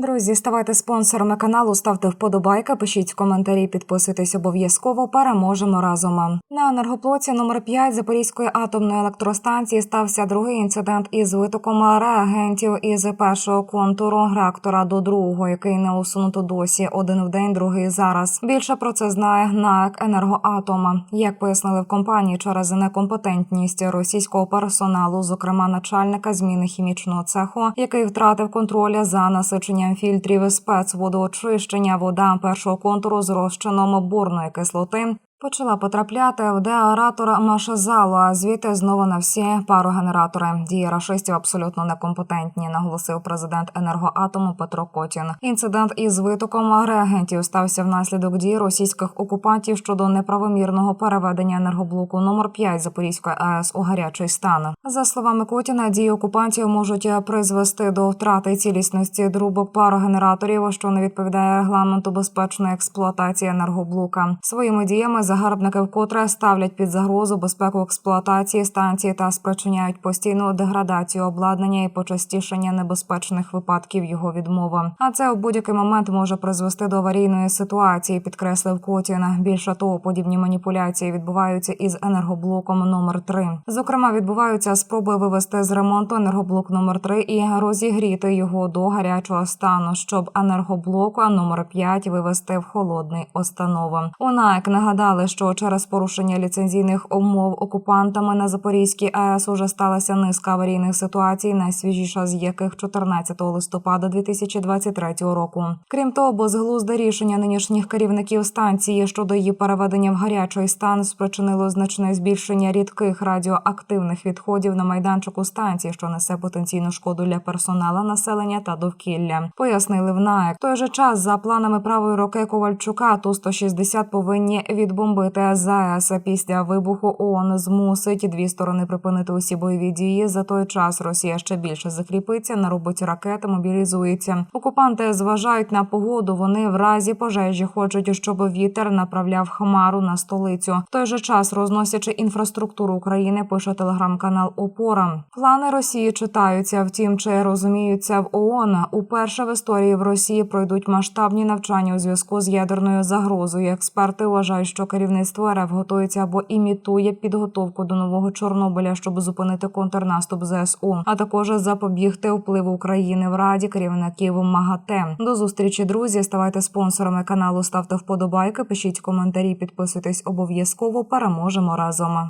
Друзі, ставайте спонсорами каналу, ставте вподобайки, пишіть коментарі, підписуйтесь обов'язково. Переможемо разом. На енергоплоті номер 5 Запорізької атомної електростанції стався другий інцидент із витоком реагентів із першого контуру реактора до другого, який не усунуто досі. Один в день, другий зараз. Більше про це знає НАЕК «Енергоатома». Як пояснили в компанії через некомпетентність російського персоналу, зокрема начальника зміни хімічного цеху, який втратив контроль за насиченням фільтрів спецводоочищення, вода першого контуру з розчином бурної кислоти. Почала потрапляти в деаратор машазалу, а звідти знову на всі парогенератори. Дії рашистів абсолютно некомпетентні, наголосив президент енергоатому Петро Котін. Інцидент із витоком реагентів стався внаслідок дій російських окупантів щодо неправомірного переведення енергоблоку номер 5 Запорізької АЕС у гарячий стан. За словами Котіна, дії окупантів можуть призвести до втрати цілісності трубок парогенераторів, що не відповідає регламенту безпечної експлуатації енергоблока. Своїми діями загарбники вкотре ставлять під загрозу безпеку експлуатації станції та спричиняють постійну деградацію обладнання і почастішення небезпечних випадків його відмови. А це у будь-який момент може призвести до аварійної ситуації, підкреслив Котіна. Більше того, подібні маніпуляції відбуваються із енергоблоком номер 3 Зокрема, відбуваються спроби вивести з ремонту енергоблок номер 3 і розігріти його до гарячого стану, щоб енергоблоку номер 5 вивести в холодний установу. У НАЕК нагадали, що через порушення ліцензійних умов окупантами на Запорізькій АЕС уже сталася низка аварійних ситуацій, найсвіжіша з яких 14 листопада 2023 року. Крім того, безглузде рішення нинішніх керівників станції щодо її переведення в гарячий стан спричинило значне збільшення рідких радіоактивних відходів на майданчику станції, що несе потенційну шкоду для персонала, населення та довкілля. Пояснили в НАЕК. В той же час за планами правої руки Ковальчука ту 160 повинні відбомбити ЗАЕС. Після вибуху ООН змусить дві сторони припинити усі бойові дії. За той час Росія ще більше закріпиться, наробить ракети, мобілізується. Окупанти зважають на погоду. Вони в разі пожежі хочуть, щоб вітер направляв хмару на столицю. В той же час розносячи інфраструктуру України, пише телеграм-канал Опора. Плани Росії читаються. Втім, чи розуміються в ООН. Уперше в історії в Росії пройдуть масштабні навчання у зв'язку з ядерною загрозою. Експерти вважають, що керівництво РФ готується або імітує підготовку до нового Чорнобиля, щоб зупинити контрнаступ ЗСУ, а також запобігти впливу України в раді керівників МАГАТЕ. До зустрічі, друзі. Ставайте спонсорами каналу, ставте вподобайки, пишіть коментарі, підписуйтесь обов'язково. Переможемо разом.